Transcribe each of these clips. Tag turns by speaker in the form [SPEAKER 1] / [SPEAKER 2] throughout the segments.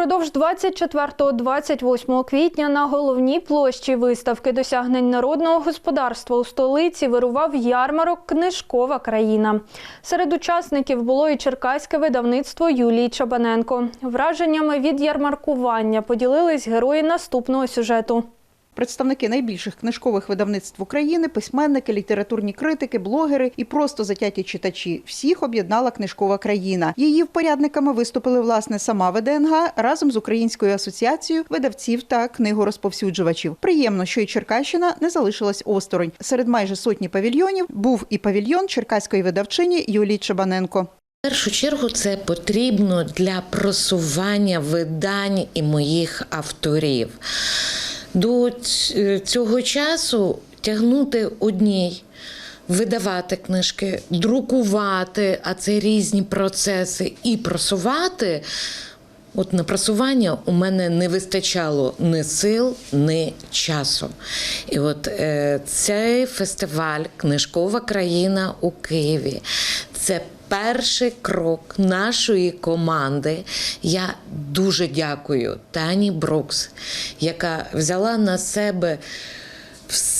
[SPEAKER 1] Упродовж 24-28 квітня на головній площі виставки досягнень народного господарства у столиці вирував ярмарок Книжкова країна. Серед учасників було і черкаське видавництво Юлії Чабаненко. Враженнями від ярмаркування поділились герої наступного сюжету.
[SPEAKER 2] Представники найбільших книжкових видавництв України, письменники, літературні критики, блогери і просто затяті читачі. Всіх об'єднала книжкова країна. Її впорядниками виступили власне сама ВДНГ разом з Українською асоціацією видавців та книгорозповсюджувачів. Приємно, що і Черкащина не залишилась осторонь. Серед майже сотні павільйонів був і павільйон черкаської видавчині Юлії Чабаненко.
[SPEAKER 3] В першу чергу це потрібно для просування видань і моїх авторів. До цього часу тягнути одній. Видавати книжки, друкувати, а це різні процеси, і просувати. От на просування у мене не вистачало ні сил, ні часу. І от е, цей фестиваль Книжкова країна у Києві це перший крок нашої команди. Я дуже дякую Тані Брукс, яка взяла на себе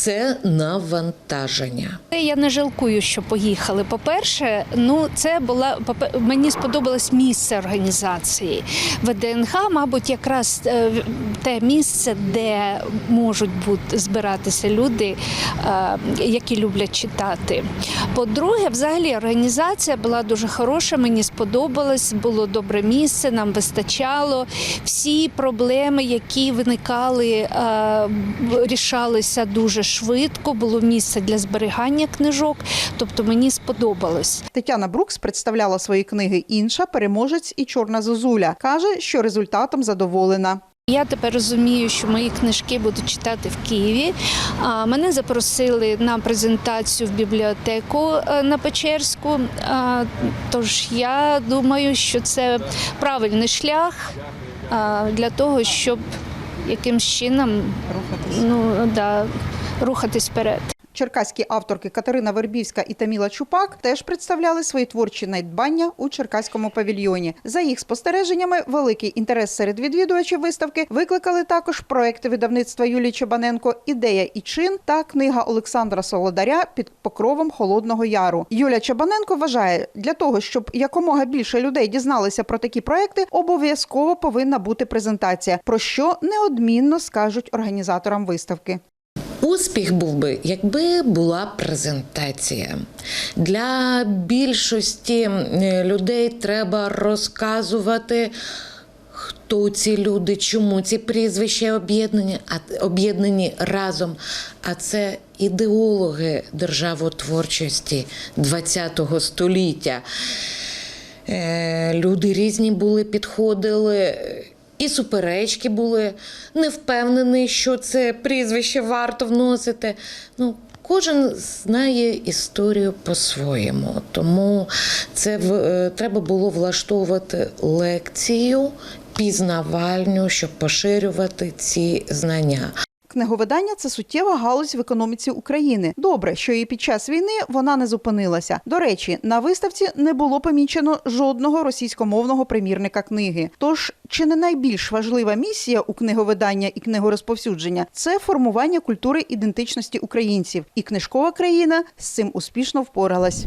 [SPEAKER 3] все навантаження.
[SPEAKER 4] Я не жалкую, що поїхали. По-перше, ну це була мені сподобалось місце організації. ВДНГ, мабуть, якраз е, те місце, де можуть бути збиратися люди, е, які люблять читати. По-друге, взагалі організація була дуже хороша. Мені сподобалось, було добре місце, нам вистачало. Всі проблеми, які виникали, е, рішалися дуже. Було місце для зберігання книжок. Тобто мені сподобалось.
[SPEAKER 2] Тетяна Брукс представляла свої книги інша, переможець і чорна зозуля. каже, що результатом задоволена.
[SPEAKER 4] Я тепер розумію, що мої книжки будуть читати в Києві. Мене запросили на презентацію в бібліотеку е, на Печерську. Тож я думаю, що це правильний шлях для того, щоб якимсь чином ну, да, рухатись вперед.
[SPEAKER 2] Черкаські авторки Катерина Вербівська і Таміла Чупак теж представляли свої творчі надбання у черкаському павільйоні. За їх спостереженнями, великий інтерес серед відвідувачів виставки викликали також проекти видавництва Юлії Чабаненко Ідея і чин та книга Олександра Солодаря під покровом Холодного Яру. Юля Чабаненко вважає, для того, щоб якомога більше людей дізналися про такі проекти, обов'язково повинна бути презентація, про що неодмінно скажуть організаторам виставки.
[SPEAKER 3] Успіх був би, якби була презентація. Для більшості людей треба розказувати, хто ці люди, чому ці прізвища об'єднані, об'єднані разом. А це ідеологи державотворчості ХХ століття. Е, Люди різні були, підходили. І суперечки були, не впевнений, що це прізвище варто вносити. Ну, кожен знає історію по-своєму. Тому це в- е, треба було влаштовувати лекцію пізнавальню, щоб поширювати ці знання.
[SPEAKER 2] Книговидання це суттєва галузь в економіці України. Добре, що і під час війни вона не зупинилася. До речі, на виставці не було помічено жодного російськомовного примірника книги. Тож, чи не найбільш важлива місія у книговидання і книгорозповсюдження це формування культури ідентичності українців, і книжкова країна з цим успішно впоралась.